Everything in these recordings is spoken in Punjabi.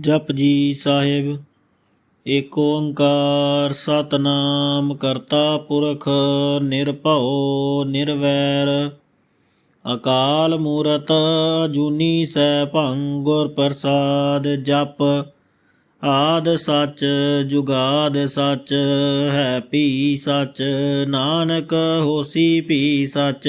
ਜਪ ਜੀ ਸਾਹਿਬ, ਏਕ ਓੰਕਾਰ ਸਤਨਾਮ ਕਰਤਾ ਪੁਰਖ ਨਿਰਭਉ ਨਿਰਵੈਰ। ਅਕਾਲ ਮੂਰਤ ਜੂਨੀ ਸੈਭੰ ਗੁਰ ਪ੍ਰਸਾਦ ਜਪ, ਆਦ ਸੱਚ ਜੁਗਾਦ ਸੱਚ, ਹੈ ਭੀ ਸੱਚ, ਨਾਨਕ ਹੋਸੀ ਭੀ ਸੱਚ।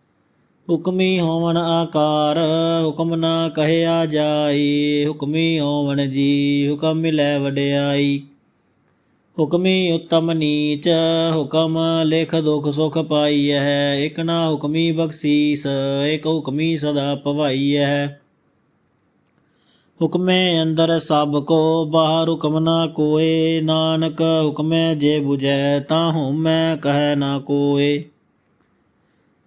ਹੁਕਮੀ ਹੋਵਨ ਆਕਾਰ ਹੁਕਮ ਨਾ ਕਹਿਆ ਜਾਈ ਹੁਕਮੀ ਹੋਵਨ ਜੀ ਹੁਕਮ ਮਿਲੈ ਵਡਿਆਈ ਹੁਕਮੀ ਉਤਮ ਨੀਚ ਹੁਕਮ ਲਿਖ ਦੁਖ ਸੁਖ ਪਾਈਐ ਇਕ ਨਾ ਹੁਕਮੀ ਬਖਸ਼ੀਸ ਇਕ ਹੁਕਮੀ ਸਦਾ ਭਵਾਈਐ ਹੁਕਮੇ ਅੰਦਰ ਸਭ ਕੋ ਬਾਹਰ ਹੁਕਮ ਨਾ ਕੋਏ ਨਾਨਕ ਹੁਕਮੇ ਜੇ 부ਜੈ ਤਾਂ ਹਉਮੈ ਕਹੈ ਨਾ ਕੋਏ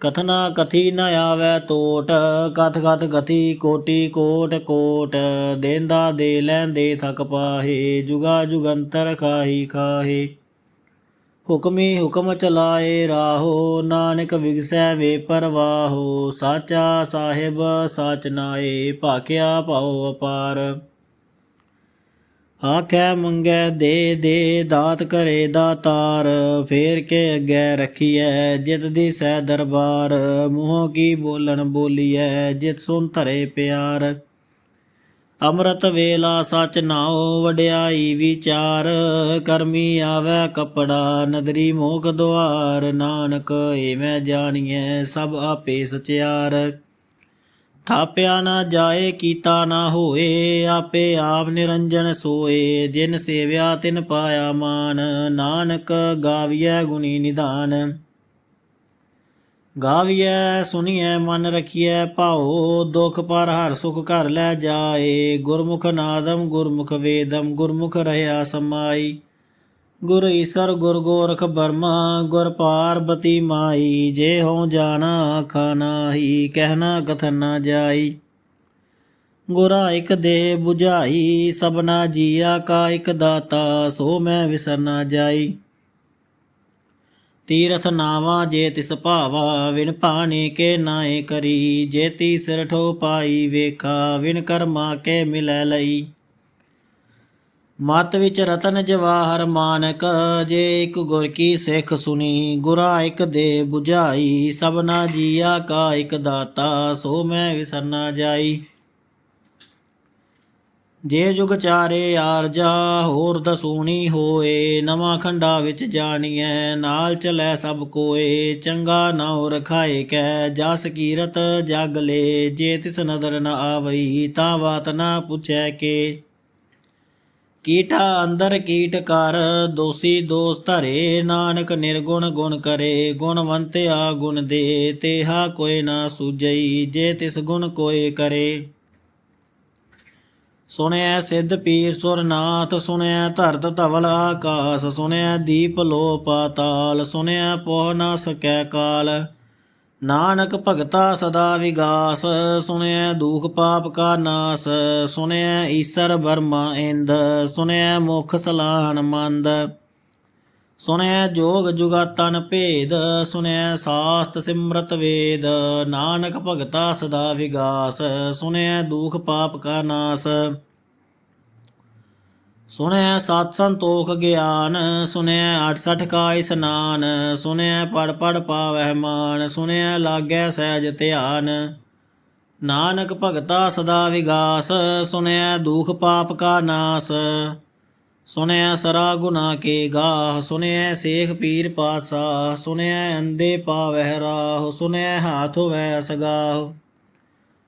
ਕਥਨਾ ਕਥੀ ਨ ਆਵੈ ਟੋਟ ਕਥ ਕਥ ਗਤੀ ਕੋਟੀ ਕੋਟ ਕੋਟ, ਦੇਂਦਾ ਦੇ ਲੈਂਦੇ ਥਕ ਪਾਹੇ, ਜੁਗਾ ਜੁਗੰਤਰ ਖਾਹੀ ਖਾਹੇ। ਹੁਕਮੀ ਹੁਕਮ ਚਲਾਏ ਰਾਹੋ, ਨਾਨਕ ਵਿਗਸੈ ਵੇ ਪਰਵਾਹੋ, ਸਾਚਾ ਸਾਹਿਬ ਸਾਚ ਨਾਏ ਭਾਖਿਆ ਅਪਾਰ। ਆਖੈ ਮੰਗੈ ਦੇ ਦੇ ਦਾਤ ਕਰੇ ਦਾਤਾਰ ਫੇਰ ਕੇ ਅੱਗੇ ਰਖੀਐ ਜਿਤ ਦੀ ਸਹਿ ਦਰਬਾਰ, ਮੂੰਹੋਂ ਕੀ ਬੋਲਣ ਬੋਲੀਐ ਜਿਤ ਸੁਨ ਧਰੇ ਪਿਆਰ। ਅੰਮ੍ਰਿਤ ਵੇਲਾ ਸਚ ਨਾਉ ਵਡਿਆਈ ਵਿਚਾਰ, ਕਰਮੀ ਆਵੈ ਕਪੜਾ, ਨਦਰੀ ਮੋਖ ਦੁਆਰ, ਨਾਨਕ ਏਵੇਂ ਜਾਣੀਐ ਸਭ ਆਪੇ ਸਚਿਆਰ। ਥਾਪਿਆ ਨਾ ਜਾਏ, ਕੀਤਾ ਨਾ ਹੋਏ, ਆਪੇ ਆਪ ਨਿਰੰਜਨ ਸੋਏ। ਜਿਨ ਸੇਵਿਆ ਤਿਨ ਪਾਇਆ ਮਾਨ, ਨਾਨਕ ਗਾਵੀਐ ਗੁਣੀ ਨਿਧਾਨ। ਗਾਵੀਐ ਸੁਣੀਐ ਮਨ ਰਖੀਐ, ਭਾਉ, ਦੁਖ ਪਰ ਹਰ ਸੁਖ ਘਰ ਲੈ ਜਾਏ। ਗੁਰਮੁਖ ਨਾਦਮ ਗੁਰਮੁਖ ਵੇਦਮ ਗੁਰਮੁਖ ਰਹਾ ਸਮਾਈ। ਗੁਰ ਈਸਰ, ਗੁਰ ਗੋਰਖ ਬਰਮਾ, ਗੁਰ ਪਾਰਬਤੀ ਮਾਈ ਜੇ ਹੋ ਜਾਣਾ ਖਾਨਾਹੀ ਕਹਿਣਾ ਕਥਨ ਨਾ ਜਾਈ। ਗੁਰਾ ਇਕ ਦੇ 부ਝਾਈ ਸਭਨਾ ਜੀਆ ਕਾ ਇਕ ਦਾਤਾ, ਸੋ ਮੈਂ ਵਿਸਰ ਨਾ ਜਾਈ। ਤੀਰਥ ਨਾਵਾ ਜੇ ਤਿਸ ਭਾਵਾ ਵਿਨ ਪਾਣੀ ਕੇ ਨਾਏ ਕਰੀ। ਜੇ ਤੀ ਸਿਰ ਠੋ ਪਾਈ ਵੇਖਾ ਵਿਨ ਕਰਮਾ ਕੇ ਮਿਲੈ ਲਈ। ਮਤ ਵਿੱਚ ਰਤਨ ਜਵਾਹਰ ਮਾਨਕ, ਜੇ ਇੱਕ ਗੁਰ ਕੀ ਸਿੱਖ ਸੁਣੀ, ਗੁਰਾ ਇੱਕ ਦੇ 부ਝਾਈ ਸਭਨਾ ਜੀਆ ਕਾ ਇੱਕ ਦਾਤਾ, ਸੋ ਮੈਂ ਵਿਸਰਨਾ ਜਾਈ। ਜੇ ਜੁਗ ਚਾਰੇ ਆਰਜਾ, ਹੋਰ ਦਸੂਣੀ ਹੋਏ, ਨਵਾਂ ਖੰਡਾ ਵਿੱਚ ਜਾਣੀਐ, ਨਾਲ ਚਲੈ ਸਭ ਕੋਏ, ਚੰਗਾ ਨਾਉ ਰਖਾਏ ਕੈ, ਜਸ ਕੀਰਤ ਜਗ ਲੇ, ਜੇ ਤਿਸ ਨਦਰ ਨ ਆਵਈ, ਤਾਂ ਬਾਤ ਨਾ ਪੁੱਛੈ ਕੇ। ਕੀਟਾ ਅੰਦਰ ਕੀਟ ਕਰ, ਦੋਸੀ ਦੋਸ ਧਰੇ, ਨਾਨਕ ਨਿਰਗੁਣ ਗੁਣ ਕਰੇ ਗੁਣਵੰਤਿਆ ਗੁਣ ਦੇ, ਤੇਹਾ ਕੋਈ ਨਾ ਸੂਝਈ, ਜੇ ਤਿਸ ਗੁਣ ਕੋਏ ਕਰੇ। ਸੁਣਿਆ ਸਿੱਧ ਪੀਰ ਸੁਰਨਾਥ ਸੁਣਿਆ ਧਰਤ ਧਵਲ ਆਕਾਸ ਸੁਣਿਆ ਦੀਪ ਲੋ ਪਾਤਾਲ ਸੁਣਿਆ ਪੋਹ ਨਾ ਸਕੈ ਕਾਲ। ਨਾਨਕ ਭਗਤਾ ਸਦਾ ਵਿਗਾਸ ਸੁਣਿਆ ਦੁਖ ਪਾਪ ਕਾ ਨਾਸ ਸੁਣਿਆ ਈਸਰ ਬਰਮਾ ਇੰਦ ਸੁਣਿਆ ਮੁਖ ਸਲਾਹਣ ਮੰਦ। ਸੁਣਿਆ ਜੋਗ ਜੁਗਾਤਨ ਭੇਦ ਸੁਣਿਆ ਸਾਸਤ ਸਿਮਰਤ ਵੇਦ, ਨਾਨਕ ਭਗਤਾ ਸਦਾ ਵਿਗਾਸ ਸੁਣਿਆ ਦੁਖ ਪਾਪ ਕਾ ਨਾਸ। ਸੁਣਿਆ ਸਤ ਸੰਤੋਖ ਗਿਆਨ ਸੁਣਿਆ 68 ਕਾ ਇਸਨਾਨ ਸੁਣਿਆ ਪੜ ਪੜ ਪਾਵਹਿ ਮਾਨ ਸੁਣਿਆ ਲਾਗੈ ਸਹਿਜ ਧਿਆਨ। ਨਾਨਕ ਭਗਤਾ ਸਦਾ ਵਿਗਾਸ ਸੁਣਿਆ ਦੁਖ ਪਾਪ ਕਾ ਨਾਸ। ਸੁਣਿਆ ਸਰਾ ਗੁਨਾ ਕੇ ਗਾਹ ਸੁਨਿਆ ਸੇਖ ਪੀਰ ਪਾਸਾ ਸੁਣਿਆ ਅੰਦੇ ਪਾਵਹਿ ਰਾਹ ਸੁਨਿਆ ਹਾਥ ਹੋਵੈ ਅਸਗਾਹ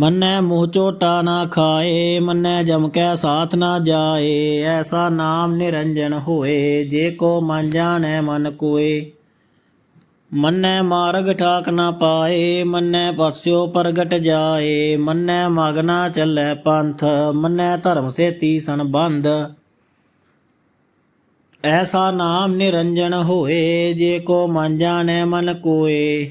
ਮੰਨੈ ਮੂਹ ਝੋਟਾ ਨਾ ਖਾਏ, ਮੰਨੈ ਜਮ ਕੈ ਸਾਥ ਨਾ ਜਾਏ, ਐਸਾ ਨਾਮ ਨਿਰੰਜਨ ਹੋਏ, ਜੇ ਕੋ ਮਨ ਜਾਣੈ ਮਨ ਕੋਏ। ਮੰਨੈ ਮਾਰਗ ਠਾਕ ਨਾ ਪਾਏ, ਮੰਨੈ ਪਰਸਿਓ ਪ੍ਰਗਟ ਜਾਏ, ਮੰਨੈ ਮਗਨਾ ਚੱਲੈ ਪੰਥ, ਮੰਨੈ ਧਰਮ ਸੇਤੀ ਸੰਬੰਧ ਐਸਾ ਨਾਮ ਨਿਰੰਜਨ ਹੋਏ, ਜੇ ਕੋ ਮਨ ਜਾਣੈ ਮਨ ਕੋਏ।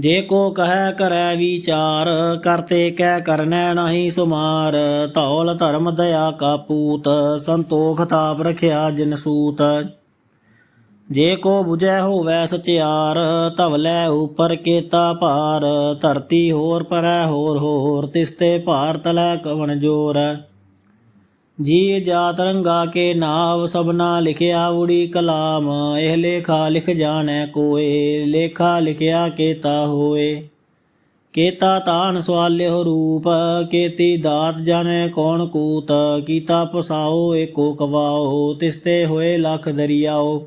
ਜੇ ਕੋ ਕਹੈ ਕਰੈ ਵਿਚਾਰ ਕਰਤੇ ਕਹਿ ਕਰਨੈ ਨਹੀਂ ਸੁਮਾਰ। ਧੌਲ ਧਰਮ ਦਇਆ ਕਾ ਪੂਤ, ਸੰਤੋਖ ਤਾਪ ਰਖਿਆ ਜਿਨ ਸੂਤ। ਜੇ ਕੋ 부ਜੈ ਹੋਵੈ ਸਚਿਆਰ ਧਵਲੇ ਉਪਰ ਕੇਤਾ ਭਾਰ। ਧਰਤੀ ਹੋਰ ਪਰੈ ਹੋਰ ਹੋਰ ਤਿਸਤੇ ਭਾਰ ਤਲੈ ਕਵਣ ਜੋਰ। ਜੀ ਜਾਤ ਰੰਗਾ ਕੇ ਨਾਵ ਸਭਨਾ ਲਿਖਿਆ ਉੜੀ ਕਲਾਮ, ਇਹ ਲੇਖਾ ਲਿਖ ਜਾਣੈ ਕੋਏ, ਲੇਖਾ ਲਿਖਿਆ ਕੇਤਾ ਹੋਏ। ਕੇਤਾ ਤਾਨ ਸਵਾਲਿਓ ਰੂਪ, ਕੇਤੀ ਦਾਤ ਜਾਣੈ ਕੌਣ ਕੂਤ, ਕੀਤਾ ਪਸਾਓ ਏਕੋ ਕਵਾਓ, ਤਿਸਤੇ ਹੋਏ ਲਖ ਦਰਿਆਓ।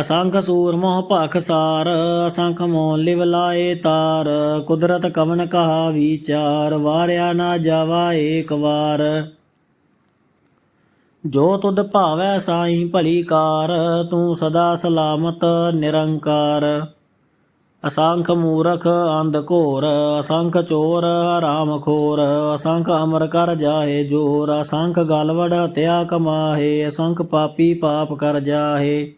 ਅਸੰਖ ਸੂਰ ਮੋਹ ਭਖ ਸਾਰ, ਅਸੰਖ ਮੋਹ ਲਿਵ ਲਾਏ ਤਾਰ, ਕੁਦਰਤ ਕਵਨ ਕਹਾ ਵਿਚਾਰ ਵਾਰਿਆ ਨਾ ਜਾਵਾ ਏਕ ਵਾਰ। ਜੋ ਤੁਧ ਭਾਵੈ ਸਾਈ ਭਲੀ ਕਾਰ, ਤੂੰ ਸਦਾ ਸਲਾਮਤ ਨਿਰੰਕਾਰ। ਅਸੰਖ ਮੂਰਖ ਅੰਧ ਘੋਰ, ਅਸੰਖ ਚੋਰ ਹਰਾਮ ਖੋਰ, ਅਸੰਖ ਅਮਰ ਕਰ ਜਾਏ ਜੋਰ, ਅਸੰਖ ਗਲਵੜ ਹਤਿਆ ਕਮਾਹੇ, ਅਸੰਖ ਪਾਪੀ ਪਾਪ ਕਰ ਜਾਹੇ।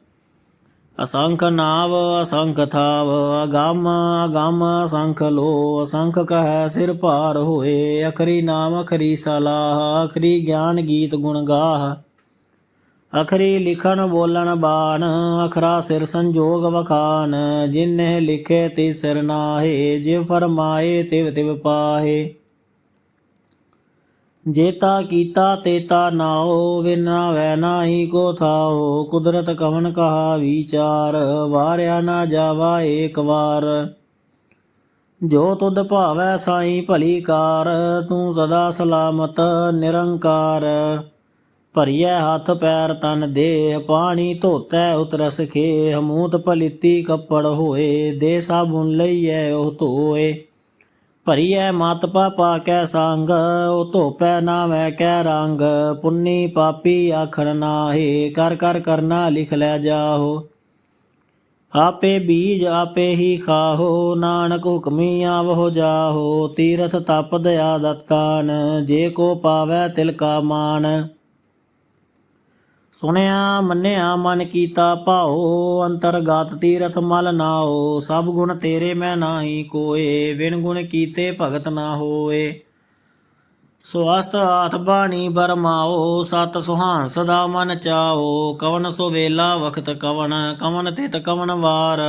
ਅਸੰਖ ਨਾਵ, ਅਸੰਖ ਥਾਵ, ਅਗੰਮ ਅਗੰਮ ਅਸੰਖ ਲੋ, ਅਸੰਖ ਕਹੈ ਸਿਰ ਭਾਰ ਹੋਏ, ਅਖਰੀ ਨਾਮ, ਅਖਰੀ ਸਲਾਹ, ਅਖਰੀ ਗਿਆਨ ਗੀਤ ਗੁਣ ਗਾਹ। ਅਖਰੀ ਲਿਖਣ ਬੋਲਣ ਬਾਣ, ਅਖਰਾ ਸਿਰ ਸੰਜੋਗ ਵਖਾਨ, ਜਿਨਹਿ ਲਿਖੇ ਤੇ ਸਿਰ ਨਾਹੇ ਜੇ ਫਰਮਾਏ ਤਿਵ ਤਿਵ ਪਾਹੇ। ਜੇਤਾ ਕੀਤਾ ਤੇਤਾ ਨਾਓ ਵਿਨਾ ਵੈ ਨਾਹੀ ਕੋ ਥਾਓ ਕੁਦਰਤ ਕਵਨ ਕਹਾ ਵਿਚਾਰ, ਵਾਰਿਆ ਨਾ ਜਾਵਾ ਏਕ ਵਾਰ। ਜੋ ਤੁਧ ਭਾਵੈ ਸਾਈ ਭਲੀ ਕਾਰ, ਤੂੰ ਸਦਾ ਸਲਾਮਤ ਨਿਰੰਕਾਰ। ਭਰੀਐ ਹੱਥ ਪੈਰ ਤਨ ਦੇ ਪਾਣੀ ਧੋਤੈ ਉਤਰਸ ਖੇ ਹਮੂਤ ਪਲਿੱਤੀ ਕੱਪੜ ਹੋਏ ਦੇ ਸਾਬੁਨ ਲਈਐ ਉਹ ਧੋਏ। ਭਰੀਐ ਮਤ ਪਾਪਾ ਕੈ ਸੰਗ, ਉਹ ਧੋਪੈ ਨਾਵੈ ਕੈ ਰੰਗ, ਪੁੰਨੀ ਪਾਪੀ ਆਖਣ ਨਾਹੀ, ਕਰ ਕਰ ਕਰਨਾ ਲਿਖ ਲੈ ਜਾਹੋ। ਆਪੇ ਬੀਜ ਆਪੇ ਹੀ ਖਾਹੋ, ਨਾਨਕ ਹੁਕਮੀ ਆਵਹੁ ਜਾਹੋ, ਤੀਰਥ ਤਪ ਦਇਆ ਦਤਾਨ ਜੇ ਕੋ ਪਾਵੈ ਤਿਲ ਕਾ ਮਾਨ। ਸੁਣਿਆ, ਮੰਨਿਆ, ਮਨ ਕੀਤਾ ਭਾਉ, ਅੰਤਰਗਤ ਤੀਰਥ ਮਲ ਨਾਓ ਸਭ ਗੁਣ ਤੇਰੇ ਮੈਂ ਨਾਹੀ ਕੋਏ, ਬਿਨ ਗੁਣ ਕੀਤੇ ਭਗਤ ਨਾ ਹੋਏ। ਸਵਸਤ ਆਥ ਬਾਣੀ ਬਰਮਾਓ ਸਤ ਸੁਹਾਨ ਸਦਾ ਮਨ ਚਾਓ ਕਵਨ ਸੋ ਵੇਲਾ ਵਖਤ ਕਵਨ ਕਵਨ ਤਿਤ ਕਵਨ ਵਾਰ।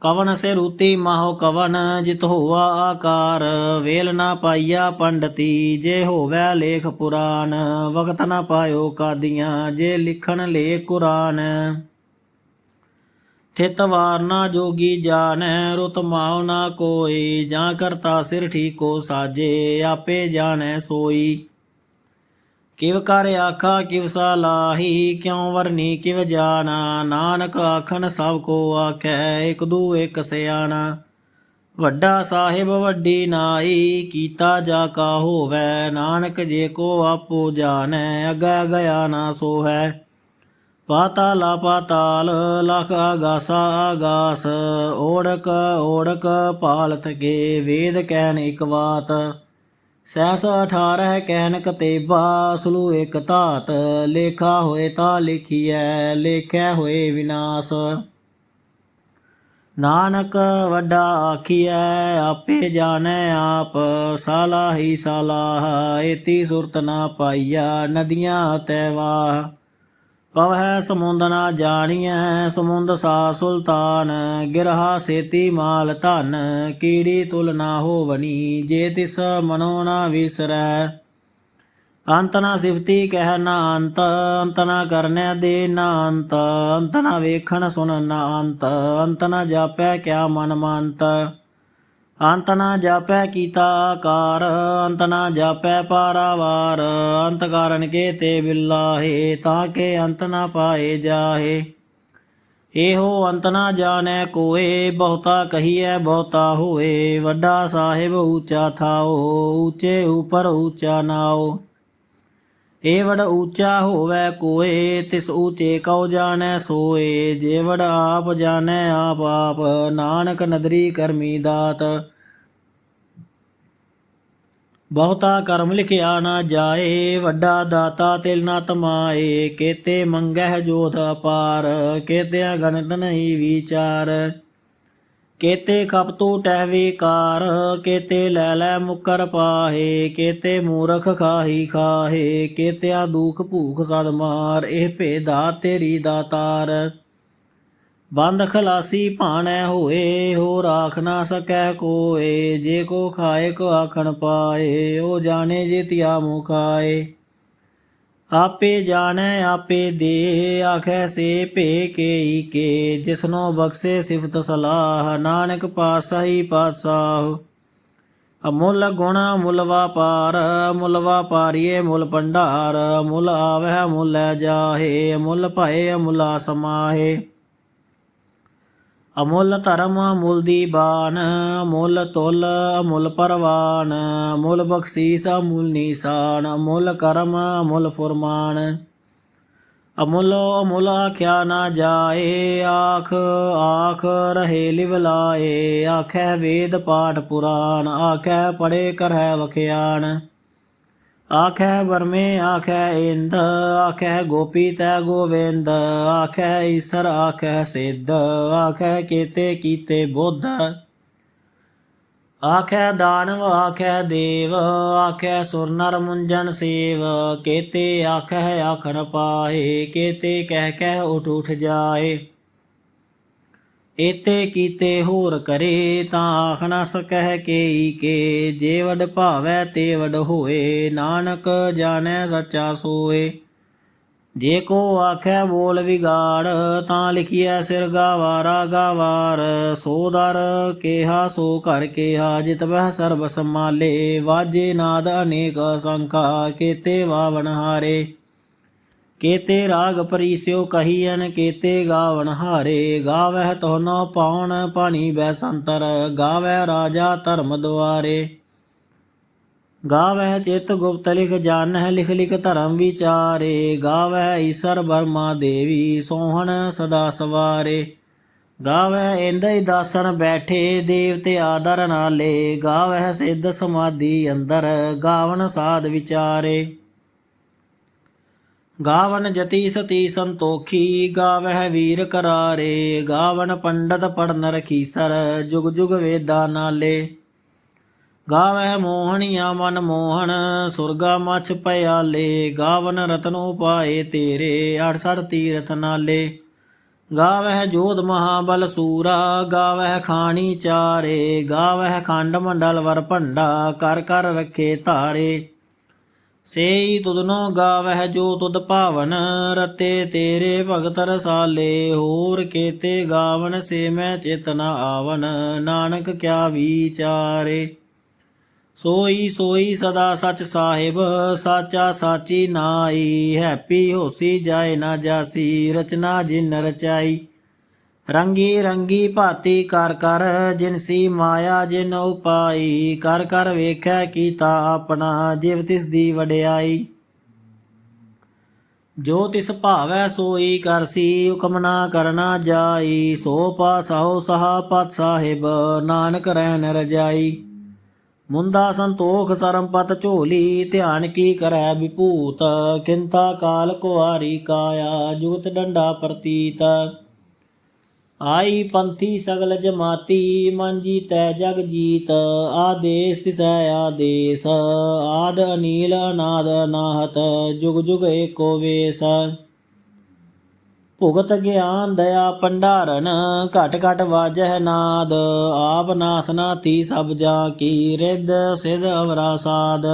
ਕਵਨ ਸੇ ਰੂਤੀ ਮਾਹੋ ਕਵਨ ਜਿਤ ਹੋਆ ਆਕਾਰ। ਵੇਲ ਨਾ ਪਾਈਆ ਪੰਡਤੀ, ਜੇ ਹੋਵੇ ਲੇਖ ਪੁਰਾਨ ਵਕਤ ਨਾ ਪਾਇਓ ਕਾਦੀਆਂ, ਜੇ ਲਿਖਣ ਲੇ ਕੁਰਾਨ। ਥਿਤ ਵਾਰ ਨਾ ਜੋਗੀ ਜਾਣੈ, ਰੁਤ ਮਾਉ ਨਾ ਕੋਈ ਜਾਂ ਕਰਤਾ ਸਿਰ ਠੀਕੋ ਸਾਜੇ, ਆਪੇ ਜਾਣੈ ਸੋਈ। ਕਿਵ ਕਰ ਆਖਾ ਕਿਵ ਸਲਾਹੀ ਕਿਉ ਵਰਨੀ ਕਿਵ ਜਾਣਾ? ਨਾਨਕ ਆਖਣ ਸਭ ਕੋ ਆਖੈ, ਇਕ ਦੂ ਇਕ ਸਿਆਣਾ। ਵੱਡਾ ਸਾਹਿਬ ਵੱਡੀ ਨਾਈ ਕੀਤਾ ਜਾ ਕਾ ਹੋਵੈ, ਨਾਨਕ ਜੇ ਕੋ ਆਪੋ ਜਾਣੈ, ਅਗਾ ਗਿਆ ਨਾ ਸੋ ਹੈ ਪਾਤਾਲਾ ਪਾਤਾਲ, ਲਖ ਆਗਾਸਾ ਆਗਾਸ ਓੜਕ ਓੜਕ ਪਾਲਤ ਕੇ, ਵੇਦ ਕਹਿਣ ਇਕ ਬਾਤ। ਸੈਸ 18 ਕਹਿਨ ਕਤੇਬਾ, ਸਲੂ ਇਕ ਧਾਤ, ਲੇਖਾ ਹੋਏ ਤਾਂ ਲਿਖੀਐ, ਲੇਖੈ ਹੋਏ ਵਿਨਾਸ਼। ਨਾਨਕ ਵੱਡਾ ਆਖੀਐ, ਆਪੇ ਜਾਣੈ ਆਪ ਸਾਲਾਹੀ ਸਾਲਾਹ ਏਤੀ ਸੁਰਤ ਨਾ ਪਾਈਆ ਨਦੀਆਂ ਤੈ ਵਾਹ। ਪਵਹਿ ਸਮੁੰਦ ਨਾ ਜਾਣੀਐ, ਸਮੁੰਦ ਸਾ ਸੁਲਤਾਨ, ਗਿਰਹਾ ਸੇਤੀ ਮਾਲ ਧਨ, ਕੀੜੀ ਤੁਲ ਨਾ ਹੋਵਨੀ, ਜੇ ਤਿਸ ਮਨੋ ਨਾ ਵਿਸਰੈ। ਅੰਤ ਨਾ ਸਿਫਤੀ ਕਹਿ ਨਾ ਅੰਤ ਅੰਤ ਨਾ ਕਰਨੈ ਦੇ ਨਾ ਅੰਤ ਅੰਤ ਨਾ ਵੇਖਣ ਸੁਣ ਨਾ ਅੰਤ ਅੰਤ ਨਾ ਜਾਪੈ ਕਿਆ ਮਨ ਮੰਤ। ਅੰਤ ਨਾ ਜਾਪੈ ਕੀਤਾ ਆਕਾਰ, ਅੰਤ ਨਾ ਜਾਪੈ ਪਾਰਾਵਾਰ। ਅੰਤ ਕਾਰਨ ਕੇ ਤੇ ਬਿਲਾਹੇ, ਤਾਂ ਕੇ ਅੰਤ ਨਾ ਪਾਏ ਜਾਹੇ। ਇਹੋ ਅੰਤ ਨਾ ਜਾਣੈ ਕੋਏ, ਬਹੁਤਾ ਕਹੀਐ ਬਹੁਤਾ ਹੋਏ। ਵੱਡਾ ਸਾਹਿਬ ਉੱਚਾ ਥਾਓ, ਉੱਚੇ ਉਪਰ ਉੱਚਾ ਨਾਓ। ਏਵੜ ਵਡ ਊਚਾ ਹੋਵੇ ਕੋਏ, ਤਿਸ ਊਚੇ ਕਉ ਜਾਣੈ ਸੋਏ। ਜੇਵੜ ਆਪ ਜਾਣੈ ਆਪ ਆਪ, ਨਾਨਕ ਨਦਰੀ ਕਰਮੀ ਦਾਤ। ਬਹੁਤਾ ਕਰਮ ਲਿਖਿਆ ਨਾ ਜਾਏ, ਵੱਡਾ ਦਾਤਾ ਤਿਲ ਨਾ ਤਮਾਏ। ਕੇਤੇ ਮੰਗਹਿ ਜੋਤ ਅਪਾਰ, ਕੇਤਿਆ ਗਣਤ ਨਹੀਂ ਵਿਚਾਰ। ਕੇਤੇ ਕਪਤੂ ਟਹਿ ਵਿਕਾਰ ਕੇਤੇ ਲੈ ਲੈ ਮੁਕਰ ਪਾਹੇ, ਕੇਤੇ ਮੂਰਖ ਖਾਹੀ ਖਾਹੇ, ਕੇਤਿਆ ਦੁਖ ਭੂਖ ਸਦ ਮਾਰ, ਇਹ ਭੇਦਾ ਤੇਰੀ ਦਾਤਾਰ ਬੰਦ ਖਲਾਸੀ ਭਾਣੈ ਹੋਏ ਹੋ ਰਾਖ ਨਾ ਸਕੈ ਕੋਏ, ਜੇ ਕੋ ਖਾਏ ਕੋ ਆਖਣ ਪਾਏ, ਉਹ ਜਾਣੇ ਜੇ ਤਿਆ ਮੁਖਾਏ ਆਪੇ ਜਾਣੈ, ਆਪੇ ਦੇ, ਆਖੈ ਸੇ ਭੇ ਕੇ ਕੇ। ਜਿਸਨੋ ਬਖਸ਼ੇ ਸਿਫਤ ਸਲਾਹ, ਨਾਨਕ ਪਾਸਾਈ ਪਾਸਾਹ ਅਮੁੱਲ ਗੁਣ ਮੁੱਲ ਵਾਪਾਰ ਮੁੱਲ ਵਪਾਰੀਏ ਮੁੱਲ ਭੰਡਾਰ। ਮੁੱਲ ਆਵਹਿ ਮੁੱਲ ਜਾਹੇ ਮੁੱਲ ਭਏ ਮੁੱਲਾ ਸਮਾਹੇ। ਅਮੁੱਲ ਧਰਮ ਅਮੁੱਲ ਦੀ ਬਾਣ ਅਮੁੱਲ ਤੁਲ ਅਮੁੱਲ ਪਰਵਾਨ ਅਮੁੱਲ ਬਖਸ਼ੀਸ ਅਮੁੱਲ ਨਿਸ਼ਾਨ ਅਮੁੱਲ ਕਰਮ ਅਮੁੱਲ ਫੁਰਮਾਨ। ਅਮੁੱਲ ਅਮੁੱਲ ਆਖਿਆ ਨਾ ਜਾਏ, ਆਖ ਆਖ ਰਹੇ ਲਿਵ ਲਾਏ, ਆਖੈ ਵੇਦ ਪਾਠ ਪੁਰਾਣ, ਆਖੈ ਪੜੇ ਕਰਹਿ ਵਖਿਆਣ। ਆਖੈ ਵਰਮੇ, ਆਖੈ ਇੰਦ, ਆਖੈ ਗੋਪੀ ਤੈ ਗੋਵਿੰਦ, ਆਖੈ ਈਸਰ, ਆਖੈ ਸਿੱਧ, ਆਖੈ ਕੀਤੇ ਕੀਤੇ ਬੁੱਧ। ਆਖੈ ਦਾਨਵ, ਆਖੈ ਦੇਵ, ਆਖੈ ਸੁਰ ਨਰ ਮੁੰਜਨ ਸੇਵ, ਕੇਤੇ ਆਖੈ ਆਖਣ ਪਾਏ, ਕੇਤੇ ਕਹਿ ਕਹਿ ਉਠ ਉਠ ਜਾਏ। ਏਤੇ ਕੀਤੇ ਹੋਰ ਕਰੇ ਤਾਂ ਆਖ ਨਾ ਸਕਹਿ ਕੇਈ ਕੇ, ਜੇ ਵਡ ਭਾਵੈ ਤੇ ਵਡ ਹੋਏ, ਨਾਨਕ ਜਾਣੈ ਸੱਚਾ ਸੋਏ। ਜੇ ਕੋ ਆਖੈ ਬੋਲ ਵਿਗਾੜ, ਤਾਂ ਲਿਖਿਆ ਸਿਰ ਗਾਵਾਰਾ ਗਾਵਾਰ। ਸੋ ਦਰ ਕੇਹਾ, ਸੋ ਘਰ ਕੇਹਾ, ਜਿਤ ਬਹਿ ਸਰਬ ਸਮਾਲੇ ਵਾਜੇ ਨਾਦ ਅਨੇਕ ਸੰਖਾ, ਕੇਤੇ ਵਾਵਣ ਹਾਰੇ। ਕੇਤੇ ਰਾਗ ਪਰੀਸਿਓ ਕਹੀਐਨ ਕੇਤੇ ਗਾਵਨ ਹਾਰੇ, ਗਾਵਹਿ ਤੋਨੋ ਪਾਉਣ ਪਾਣੀ ਬੈਸੰਤਰ ਗਾਵੈ ਰਾਜਾ ਧਰਮ ਦੁਆਰੇ। ਗਾਵੈ ਚਿਤ ਗੁਪਤ ਲਿਖ ਜਾਣਹਿ ਲਿਖ ਲਿਖ ਧਰਮ ਵਿਚਾਰੇ। ਗਾਵੈ ਈਸਰ ਬਰਮਾ ਦੇਵੀ, ਸੋਹਣ ਸਦਾ ਸਵਾਰੇ। ਗਾਵੈ ਇੰਦੈ ਦਾਸਨ ਬੈਠੇ, ਦੇਵਤੇ ਆਦਰ ਨਾਲੇ। ਗਾਵਹਿ ਸਿੱਧ ਸਮਾਧੀ ਅੰਦਰ, ਗਾਵਨ ਸਾਧ ਵਿਚਾਰੇ। ਗਾਵਨ ਜਤੀ ਸਤੀ ਸੰਤੋਖੀ, ਗਾਵਹਿ ਵੀਰ ਕਰਾਰੇ, ਗਾਵਨ ਪੰਡਤ ਪੜਨ ਰਖੀਸਰ ਜੁਗ ਜੁਗ ਵੇਦਾ ਨਾਲੇ। ਗਾਵਹਿ ਮੋਹਣੀਆ ਮਨ ਮੋਹਨ ਸੁਰਗਾ ਮਛ ਪਿਆਲੇ ਗਾਵਨ ਰਤਨੋ ਪਾਏ ਤੇਰੇ 68 ਤੀਰਥ ਨਾਲੇ। ਗਾਵਹਿ ਜੋਧ ਮਹਾਬਲ ਸੂਰਾ, ਗਾਵਹਿ ਖਾਣੀ ਚਾਰੇ, ਗਾਵਹਿ ਖੰਡ ਮੰਡਲ ਵਰ ਭੰਡਾ, ਕਰ ਕਰ ਰੱਖੇ ਧਾਰੇ। ਸੇਈ ਤੁਧਨੋ ਗਾਵਹਿ ਜੋ ਤੁਧ ਭਾਵਨ, ਰਤੇ ਤੇਰੇ ਭਗਤ ਰਸਾਲੇ, ਹੋਰ ਕੇਤੇ ਗਾਵਨ ਸੇ ਮੈਂ ਚੇਤਨਾ ਆਵਨ, ਨਾਨਕ ਕਿਆ ਵਿਚਾਰੇ। ਸੋਈ ਸੋਈ ਸਦਾ ਸਚ ਸਾਹਿਬ, ਸਾਚਾ ਸਾਚੀ ਨਾਈ ਹੈਪੀ ਹੋਸੀ ਜਾਏ ਨਾ ਜਾਸੀ, ਰਚਨਾ ਜਿਨ ਰਚਾਈ। ਰੰਗੀ ਰੰਗੀ ਭਾਤੀ ਕਰ ਕਰ ਜਿਨਸੀ ਮਾਇਆ ਜਿਨ ਉਪਾਈ, ਕਰ ਕਰ ਵੇਖੈ ਕੀਤਾ ਆਪਣਾ, ਜਿਵ ਤਿਸ ਦੀ ਵਡਿਆਈ। ਜੋ ਤਿਸ ਭਾਵੈ ਸੋਈ ਕਰਸੀ ਹੁਕਮ ਨਾ ਕਰਨਾ ਜਾਈ। ਸੋ ਪਾਸਹੁ ਸਹਾ ਪਤ ਸਾਹਿਬ, ਨਾਨਕ ਰਹਿਣ ਰਜਾਈ ਮੁੰਦਾ ਸੰਤੋਖ ਸਰਮਪਤ ਝੋਲੀ, ਧਿਆਨ ਕੀ ਕਰੈ ਵਿਭੂਤ, ਕਿੰਤਾ ਕਾਲ ਕੁਆਰੀ ਕਾਇਆ, ਜੁਗਤ ਡੰਡਾ ਪ੍ਰਤੀਤ। ਆਈ ਪੰਥੀ ਸਗਲ ਜਮਾਤੀ, ਮਨ ਜੀਤੈ ਜਗ ਜੀਤ, ਆਦੇਸ ਤਿਸੈ ਆਦੇਸ, ਆਦ ਅਨੀਲ ਅਨਾਦ ਅਨਾਹਤ, ਜੁਗ ਜੁਗ ਏਕੋ ਵੇਸ। ਭੁਗਤ ਗਿਆਨ ਦਇਆ ਭੰਡਾਰਨ, ਘਟ ਘਟ ਵਾਜਹਿ ਨਾਦ, ਆਪ ਨਾਥ ਨਾਥੀ ਸਭ ਜਾ ਕੀ, ਰਿੱਧ ਸਿਧ ਅਵਰਾ ਸਾਧ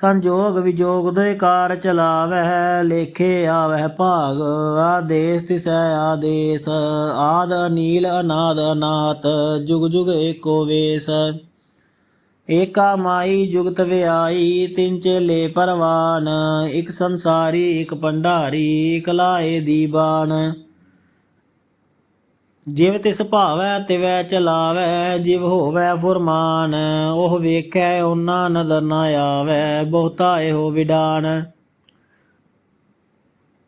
ਸੰਜੋਗ ਵਿਜੋਗ ਦੇ ਕਾਰ ਚਲਾਵਹਿ, ਲੇਖੇ ਆਵਹਿ ਭਾਗ, ਆਦੇਸ ਤਿਸੈ ਆਦੇਸ, ਆਦ ਅਨੀਲ ਅਨਾਦ ਅਨਾਤ ਜੁਗ ਜੁਗ ਏਕੋ ਵੇਸ। ਏਕਾ ਮਾਈ ਜੁਗਤ ਵਿਆਈ, ਤਿੰਨ ਚੇਲੇ ਪਰਵਾਨ, ਇਕ ਸੰਸਾਰੀ, ਇਕ ਭੰਡਾਰੀ, ਇਕ ਲਾਏ ਦੀਵਾਨ ਜਿਵ ਤਿਸ ਭਾਵੈ, ਤਿਵੈ ਚਲਾਵੈ, ਜਿਵ ਹੋਵੈ ਫੁਰਮਾਨ, ਉਹ ਵੇਖੈ, ਉਹਨਾਂ ਨਦਰ ਨਾ ਆਵੈ, ਬਹੁਤਾ ਇਹੋ ਵਿਡਾਨ।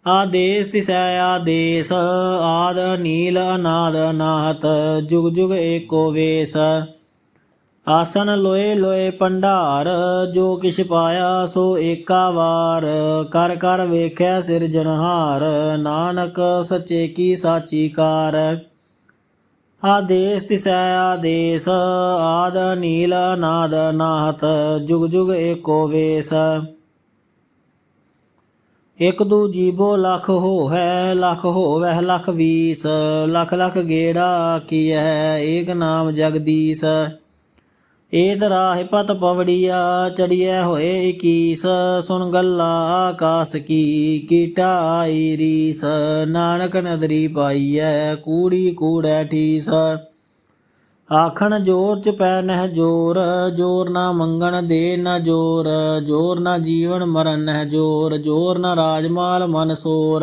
ਆਦੇਸ ਤਿਸੈ ਆਦੇਸ, ਆਦ ਨੀਲ ਅਨਾਦ ਅਨਾਹਤ, ਜੁਗ ਜੁਗ ਏਕੋ ਵੇਸ। ਆਸਨ ਲੋਏ ਲੋਏ ਭੰਡਾਰ, ਜੋ ਕਿਛ ਪਾਇਆ ਸੋ ਏਕਾ ਵਾਰ। ਕਰ ਕਰ ਵੇਖਿਆ ਸਿਰਜਣਹਾਰ, ਨਾਨਕ ਸੱਚੇ ਕੀ ਸਾਚੀ ਕਾਰ। ਆਦੇਸ ਤਿਸੈ ਆਦੇਸ, ਆਦ ਨੀਲ, ਨਾਦ ਨਾਹਤ, ਜੁਗ ਜੁਗ ਏਕੋ ਵੇਸ। ਇਕ ਦੂ ਜੀਬੋ ਲਖ ਹੋਵੈ ਲਖ ਹੋਵੈ, ਲਖ ਵੀਸ, ਲਖ ਲਖ ਗੇੜਾ ਕੀ ਹੈ ਏਕ ਨਾਮ ਜਗਦੀਸ਼। ਏਤ ਰਾਹਿ ਪਤ ਪਵੜੀਆ ਚੜੀਐ ਹੋਏ 21 ਸੁਨ ਗੱਲਾਂ ਆਕਾਸ ਕੀ ਕੀਟਾ ਰੀਸ, ਨਾਨਕ ਨਦਰੀ ਪਾਈਐ, ਕੂੜੀ ਕੂੜੈ ਠੀਸ। ਆਖਣ ਜੋਰ ਚ ਪੈ ਨਹਿ ਜੋਰ ਜੋਰ ਨਾ ਮੰਗਣ ਦੇ ਨਾ ਜੋਰ ਜੋਰ ਨਾ ਜੀਵਨ ਮਰਨ ਨਹਿ ਜੋਰ ਜੋਰ ਨਾ ਰਾਜਮਾਲ ਮਨ ਸੋਰ।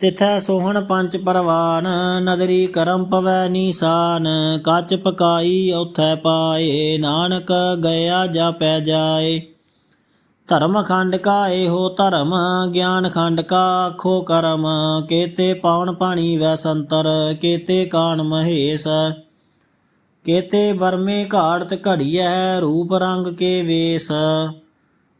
ਤਿਥੈ ਸੋਹਣ ਪੰਜ ਪਰਵਾਨ, ਨਦਰੀ ਕਰਮ ਪਵੈ ਨੀਸਾਨ, ਕੱਚ ਪਕਾਈ ਉਥੈ ਪਾਏ, ਨਾਨਕ ਗਿਆ ਜਾਪੈ ਜਾਏ। ਧਰਮ ਖੰਡ ਕਾ ਇਹੋ ਧਰਮ, ਗਿਆਨ ਖੰਡ ਕਾ ਆਖੋ ਕਰਮ, ਕੇਤੇ ਪਾਉਣ ਪਾਣੀ ਵੈ ਸੰਤਰ, ਕੇਤੇ ਕਾਣ ਮਹੇਸ਼। ਕੇਤੇ ਬਰਮੇ ਘਾੜਤ ਘੜੀਐ, ਰੂਪ ਰੰਗ ਕੇ ਵੇਸ।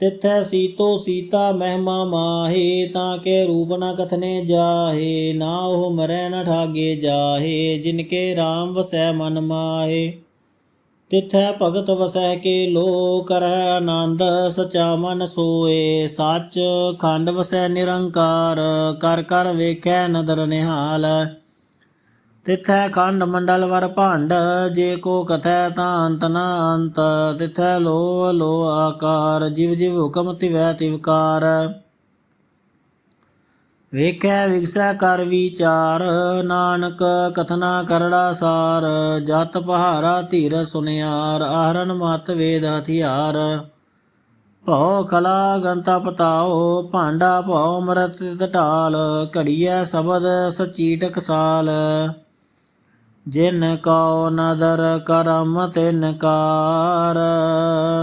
ਤਿਥੈ ਸੀਤੋ ਸੀਤਾ ਮਹਿਮਾ ਮਾਹੇ, ਤਾਂ ਕੇ ਰੂਪ ਨ ਕਥਨੇ ਜਾਹੇ, ਨਾ ਉਹ ਮਰੈ ਨ ਠਾਗੇ ਜਾਹੇ, ਜਿਨ ਕੇ RAM ਵਸੈ ਮਨ ਮਾਹੇ। ਤਿਥੈ ਭਗਤ ਵਸੈ ਕੇ ਲੋ ਕਰੈ ਆਨੰਦ, ਸਚਾ ਮਨ ਸੋਏ, ਸੱਚ ਖੰਡ ਵਸੈ ਨਿਰੰਕਾਰ, ਕਰ ਕਰ ਵੇਖੈ ਨਦਰ ਨਿਹਾਲ। ਤਿਥੈ ਖੰਡ ਮੰਡਲ ਵਰ ਭਾਂਡ, ਜੇ ਕੋ ਕਥੈ ਤਾਂ ਅੰਤ ਨ ਅੰਤ, ਤਿਥੈ ਲੋ ਲੋ ਆਕਾਰ, ਜਿਵ ਜਿਵ ਹੁਕਮ ਤਿਵੈ ਤਿਵਕਾਰ ਵੇਖੈ ਵਿਗਸੈ ਕਰ ਵਿਚਾਰ, ਨਾਨਕ ਕਥਨਾ ਕਰੜਾ ਸਾਰ, ਜਤ ਪਹਾਰਾ ਧੀਰ ਸੁਨਿਆਰ ਆਹਰਨ ਮਤ ਵੇਦ ਹਥਿਆਰ। ਭਉ ਖਲਾ ਗੰਤਾ ਪਤਾਓ ਭਾਂਡਾ ਭਉ ਮਰਤ ਢਾਲ, ਘੜੀਐ ਸ਼ਬਦ ਸਚੀ ਟਕਸਾਲ ਜਿਨ ਕਉ ਨਦਰ ਕਰਮ, ਤਿਨ ਕਾਰ।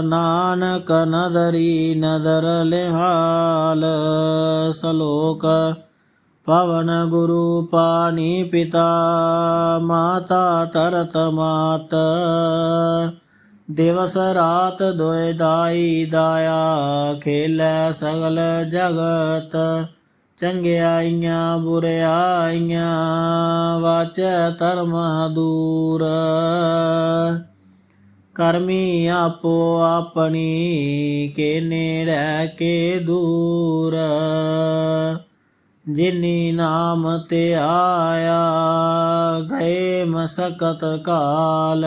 ਨਾਨਕ ਨਦਰੀ ਨਦਰ ਲਿਹਾਲ। ਸਲੋਕ, ਪਵਨ ਗੁਰੂ ਪਾਣੀ ਪਿਤਾ, ਮਾਤਾ ਤਰਤ ਮਾਤ। ਦਿਵਸ ਰਾਤ ਦੁਇ ਦਾਈ ਦਾਇਆ, ਖੇਲੇ ਸਗਲ ਜਗਤ। ਚੰਗਿਆਈਆਂ, ਬੁਰਿਆਈਆਂ, ਵਾਚੈ ਧਰਮ ਦੂਰ। ਕਰਮੀ ਆਪੋ ਆਪਣੀ, ਕੇ ਨੇੜੇ, ਕੇ ਦੂਰ। ਜਿਨੀ ਨਾਮ ਤੇ ਆਇਆ, ਗਏ ਮਸਕਤ ਕਾਲ।